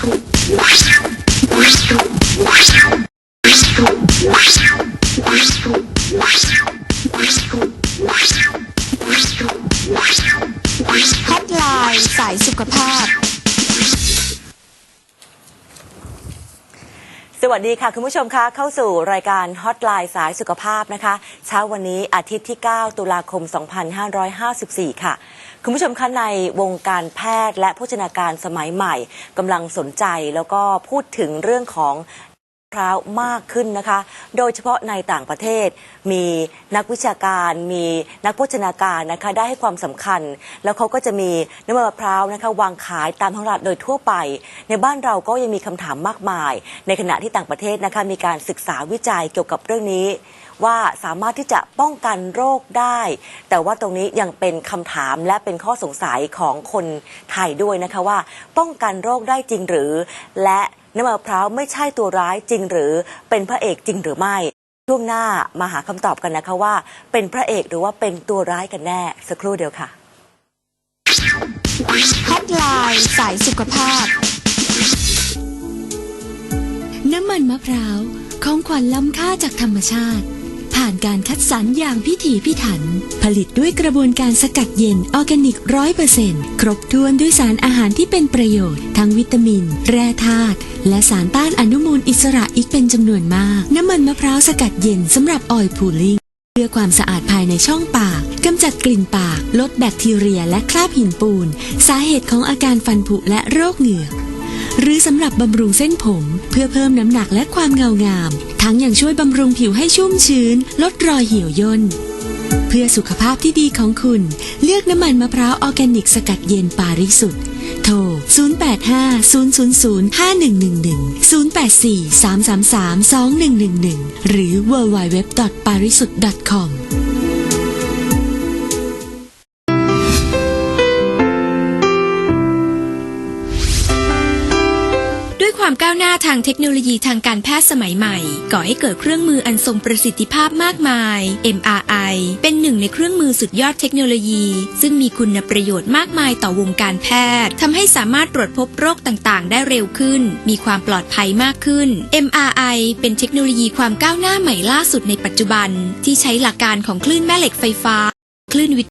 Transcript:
ทดลายสายสุขภาพ วัสดีค่ะ คุณผู้ชมคะเข้าสู่รายการฮอตไลน์สายสุขภาพนะคะ เช้าวันนี้อาทิตย์ที่ 9 ตุลาคม 2554 ค่ะ คุณผู้ชมคะในวงการแพทย์และโภชนาการสมัยใหม่กำลังสนใจแล้วก็พูดถึงเรื่องของ พร้าวมากขึ้นนะคะ โดยเฉพาะในต่างประเทศ มีนักวิชาการ มีนักโภชนาการนะคะ ได้ให้ความสำคัญ แล้วเขาก็จะมีน้ำมันมะพร้าวนะคะวางขายตามท้องตลาดโดยทั่วไป ในบ้านเราก็ยังมีคำถามมากมาย ในขณะที่ต่างประเทศนะคะมีการศึกษาวิจัยเกี่ยวกับเรื่องนี้ ว่าสามารถที่จะป้องกันโรคได้ แต่ว่าตรงนี้ยังเป็นคำถามและเป็นข้อสงสัยของคนไทยด้วยนะคะว่า ป้องกันโรคได้จริงหรือ และ น้ำมันมะพร้าวไม่ใช่ตัวร้ายจริงหรือเป็นพระเอกจริงหรือไม่ ช่วงหน้ามาหาคำตอบกันนะคะว่า เป็นพระเอกหรือว่าเป็นตัวร้ายกันแน่สักครู่เดียวค่ะฮอตไลน์สายสุขภาพ น้ำมันมะพร้าวของขวัญล้ำค่าจากธรรมชาติ ผ่านการคัดสรรอย่างพิถีพิถัน ผลิตด้วยกระบวนการสกัดเย็นออร์แกนิกร้อยเปอร์เซ็นต์ครบถ้วนด้วยสารอาหารที่เป็นประโยชน์ ทั้งวิตามิน แร่ธาตุและสารต้านอนุมูลอิสระอีกเป็นจำนวนมาก น้ำมันมะพร้าวสกัดเย็นสำหรับออยล์พูลิ่งเพื่อความสะอาดภายในช่องปาก กำจัดกลิ่นปาก ลดแบคทีเรีย และคราบหินปูน สาเหตุของอาการฟันผุและโรคเหงือก หรือสำหรับบำรุงเส้นผม เพื่อเพิ่มน้ำหนักและความเงางาม ทั้งยังช่วยบำรุงผิวให้ชุ่มชื้น ลดรอยเหี่ยวย่นเพื่อสุขภาพที่ดีของคุณ เลือกน้ำมันมะพร้าวออร์แกนิกสกัดเย็นปาริสุทธิ์โทร 0850005111 084-333-2111 หรือ www.parisuth.com ความก้าวหน้าทางเทคโนโลยีทางการแพทย์สมัยใหม่ ก่อให้เกิดเครื่องมืออันทรงประสิทธิภาพมากมาย MRI เป็นหนึ่งในเครื่องมือสุดยอดเทคโนโลยี ซึ่งมีคุณประโยชน์มากมายต่อวงการแพทย์ทำให้สามารถตรวจพบโรคต่างๆ ได้เร็วขึ้น มีความปลอดภัยมากขึ้น MRI เป็นเทคโนโลยีความก้าวหน้าใหม่ล่าสุดในปัจจุบัน ที่ใช้หลักการของคลื่นแม่เหล็กไฟฟ้า คลื่นวิ